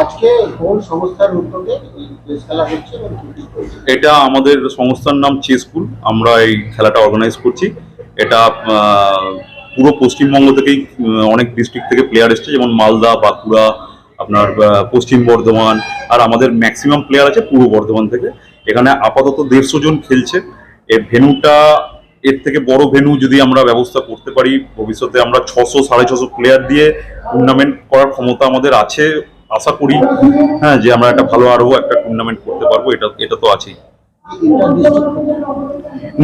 আজকে কোন সংস্থার উদ্যোগে খেলা হচ্ছে? এটা আমাদের সংস্থার নাম চেস স্কুল। আমরা এই খেলাটা অর্গানাইজ করছি। এটা পুরো পশ্চিমবঙ্গ থেকেই অনেক ডিস্ট্রিক্ট থেকে প্লেয়ার এসছে, যেমন মালদা, বাঁকুড়া, আপনার পশ্চিম বর্ধমান আর আমাদের ম্যাক্সিমাম প্লেয়ার আছে পূর্ব বর্ধমান থেকে। এখানে আপাতত দেড়শো জন খেলছে। এই ভেনুটা, এর থেকে বড় ভেনু যদি আমরা ব্যবস্থা করতে পারি, ভবিষ্যতে আমরা ছশো, সাড়ে ছশো প্লেয়ার দিয়ে টুর্নামেন্ট করার ক্ষমতা আমাদের আছে। আশা করি হ্যাঁ যে আমরা একটা ভালো আরও একটা টুর্নামেন্ট করতে পারব এটা এটা তো আছেই।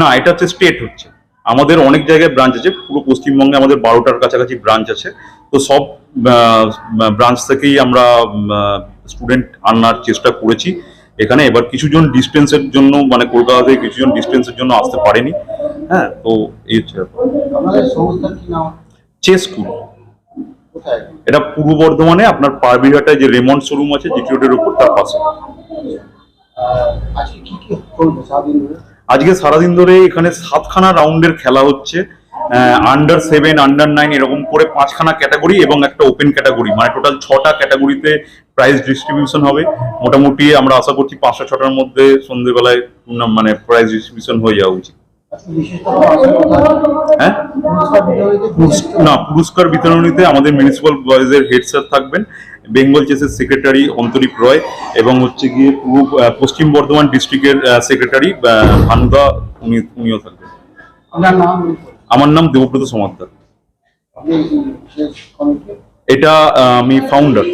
না এটা হচ্ছে স্টেট হচ্ছে। আমাদের অনেক জায়গায় ব্রাঞ্চ আছে পুরো পশ্চিমবঙ্গে আমাদের বারোটার কাছাকাছি ব্রাঞ্চ আছে। তো সব ব্রাঞ্চ থেকেই আমরা স্টুডেন্ট আনার চেষ্টা করেছি। এখানে এবার কিছুজন ডিস্টেন্সের জন্য মানে কলকাতা থেকে কিছুজন ডিস্টেন্সের জন্য আসতে পারেনি। হ্যাঁ তো এই হচ্ছে চেস স্কুল এটা পূর্ব বর্ধমানে আপনার পারবিরহাটায় যে রেমন্ড শোরুম আছে জিটি রোডের উপর তার পাশে। আজকে সারাদিন ধরে? এখানে সাতখানা রাউন্ডের খেলা হচ্ছে। আন্ডার সেভেন আন্ডার নাইন এরকম করে পাঁচখানা ক্যাটাগরি এবং একটা ওপেন ক্যাটাগরি মানে টোটাল ছটা ক্যাটাগরিতে প্রাইজ ডিস্ট্রিবিউশন হবে। মোটামুটি আমরা আশা করছি পাঁচটা ছটার মধ্যে সন্ধ্যেবেলায় মানে প্রাইজ ডিস্ট্রিবিউশন হয়ে যাওয়া উচিত। হ্যাঁ? পুরস্কার বিতরণীতে না পুরস্কার বিতরণীতে আমাদের মিউনিসিপাল বয়েজের হেড স্যার থাকবেন বেঙ্গল চেসের সেক্রেটারি অন্তরীপ রয় এবং হচ্ছে গিয়ে পুরো আহ, পশ্চিম বর্ধমান ডিস্ট্রিক্টের সেক্রেটারি ভানুদা উনি উনিও থাকবেন। আমার নাম দেবব্রত সমাদ্দার এটা আমি ফাউন্ডার